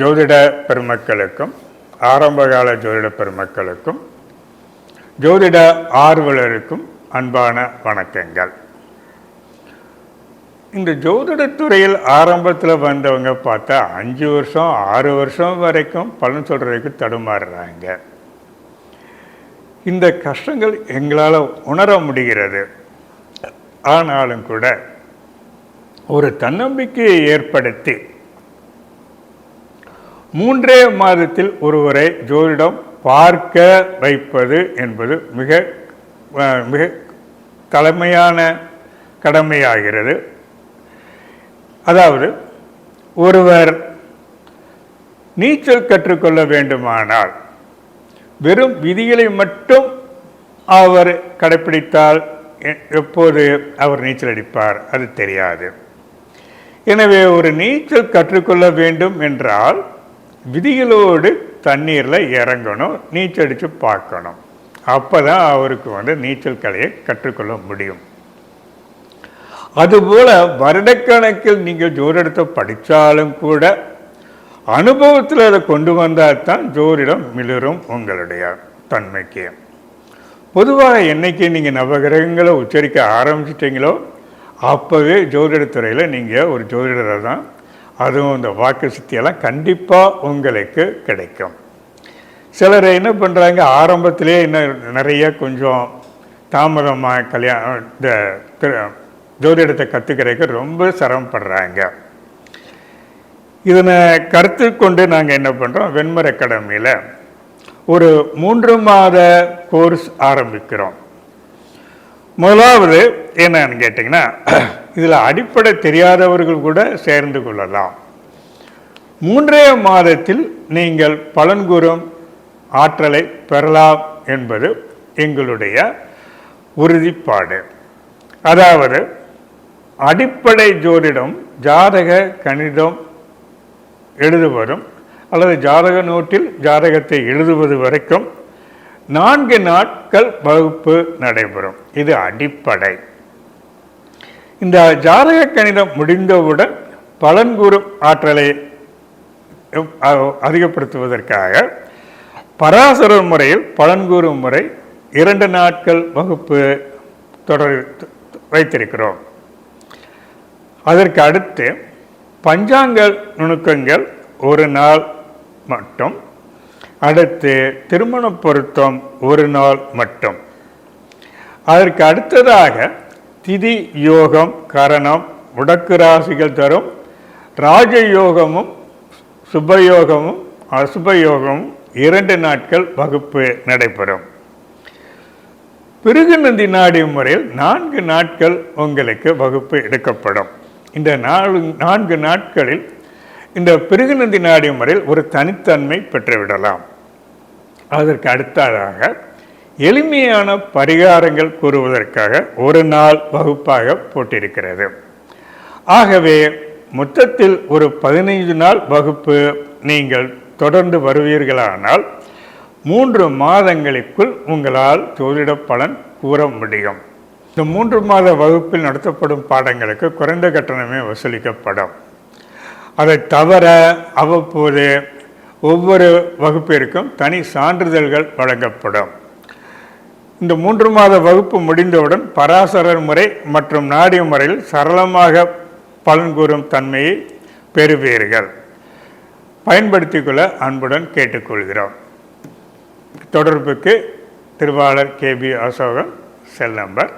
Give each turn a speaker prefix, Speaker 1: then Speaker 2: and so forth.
Speaker 1: ஜோதிட பெருமக்களுக்கும் ஆரம்பகால ஜோதிட பெருமக்களுக்கும் ஜோதிட ஆர்வலருக்கும் அன்பான வணக்கங்கள். இந்த ஜோதிடத்துறையில் ஆரம்பத்தில் வந்தவங்க பார்த்தா அஞ்சு வருஷம் ஆறு வருஷம் வரைக்கும் பலன் சொல்கிறதுக்கு தடுமாறுறாங்க. இந்த கஷ்டங்கள் எங்களால் உணர முடிகிறது. ஆனாலும் கூட ஒரு தன்னம்பிக்கையை ஏற்படுத்தி மூன்றே மாதத்தில் ஒருவரை ஜோதிடம் பார்க்க வைப்பது என்பது மிக மிக தலைமையான கடமையாகிறது. அதாவது ஒருவர் நீச்சல் கற்றுக்கொள்ள வேண்டுமானால் வெறும் விதிகளை மட்டும் அவர் கடைப்பிடித்தால் எ- எப்போது அவர் நீச்சல் அடிப்பார்? அது தெரியாது. எனவே ஒரு நீச்சல் கற்றுக்கொள்ள வேண்டும் என்றால் விதிகளோடு தண்ணீரில் இறங்கணும் நீச்சல் அடித்து பார்க்கணும். அப்போ தான் அவருக்கு வந்து நீச்சல் கலையை கற்றுக்கொள்ள முடியும். அதுபோல் வருடக்கணக்கில் நீங்கள் ஜோரிடத்தை படித்தாலும் கூட அனுபவத்தில் அதை கொண்டு வந்தால் தான் ஜோரிடம் மிளிரும் உங்களுடைய தன்மைக்கு. பொதுவாக என்னைக்கு நீங்கள் நவகிரகங்களை உச்சரிக்க ஆரம்பிச்சிட்டிங்களோ அப்போவே ஜோதிடத்துறையில் நீங்கள் ஒரு ஜோதிடரை தான் அதுவும் இந்த வாக்கு சக்தியெல்லாம் கண்டிப்பாக உங்களுக்கு கிடைக்கும். சிலர் என்ன பண்ணுறாங்க ஆரம்பத்திலே இன்னும் நிறைய கொஞ்சம் தாமதமாக கல்யாணம் இந்த ஜோதிடத்தை கற்றுக்கிறதுக்கு ரொம்ப சிரமப்படுறாங்க இதனை கருத்து கொண்டு நாங்கள் என்ன பண்ணுறோம் வெண்மர் அகாடமியில் ஒரு மூன்று மாத கோர்ஸ் ஆரம்பிக்கிறோம். முதலாவது என்னன்னு கேட்டிங்கன்னா இதில் அடிப்படை தெரியாதவர்கள் கூட சேர்ந்து கொள்ளலாம். மூன்றே மாதத்தில் நீங்கள் பலன் கூறும் ஆற்றலை பெறலாம் என்பது எங்களுடைய உறுதிப்பாடு. அதாவது அடிப்படை ஜோதிடம் ஜாதக கணிதம் எழுதுவதும் அல்லது ஜாதக நோட்டில் ஜாதகத்தை எழுதுவது வரைக்கும் நான்கு நாட்கள் வகுப்பு நடைபெறும். இது அடிப்படை. இந்த ஜாதக கணிதம் முடிந்தவுடன் பலன் கூறும் ஆற்றலை அதிகப்படுத்துவதற்காக பராசரர் முறையில் பலன் கூறும் முறை இரண்டு நாட்கள் வகுப்பு தொடர் வைத்திருக்கிறோம். அதற்கு அடுத்து பஞ்சாங்கல் நுணுக்கங்கள் ஒரு நாள் மட்டும் அடுத்து திருமண பொருத்தம் ஒரு நாள் மட்டும். அதற்கு அடுத்ததாக திதி யோகம் கரணம் முடக்கு ராசிகள் தரும். ராஜயோகமும் சுபயோகமும் அசுபயோகமும் இரண்டு நாட்கள் வகுப்பு நடைபெறும். பிருகுநந்தி நாடி முறையில் நான்கு நாட்கள் உங்களுக்கு வகுப்பு எடுக்கப்படும். இந்த நாலு நான்கு நாட்களில் இந்த பிருகுநந்தி நாடி முறையில் ஒரு தனித்தன்மை பெற்றுவிடலாம். அதற்கு அடுத்ததாக எளிமையான பரிகாரங்கள் கூறுவதற்காக ஒரு நாள் வகுப்பாக போட்டிருக்கிறது. ஆகவே மொத்தத்தில் ஒரு பதினைந்து நாள் வகுப்பு நீங்கள் தொடர்ந்து வருவீர்களானால் மூன்று மாதங்களுக்குள் உங்களால் ஜோதிட பலன் கூற முடியும். இந்த மூன்று மாத வகுப்பில் நடத்தப்படும் பாடங்களுக்கு குறைந்த கட்டணமே வசூலிக்கப்படும். அதை தவிர அவ்வப்போது ஒவ்வொரு வகுப்பிற்கும் தனி சான்றிதழ்கள் வழங்கப்படும். இந்த மூன்று மாத வகுப்பு முடிந்தவுடன் பராசரர் முறை மற்றும் நாடிய முறையில் சரளமாக பலன் கூறும் தன்மையை பெறுவீர்கள். பயன்படுத்திக் கொள்ள அன்புடன் கேட்டுக்கொள்கிறோம். தொடர்புக்கு திருவாளர் கேபி அசோகன் செல் நம்பர்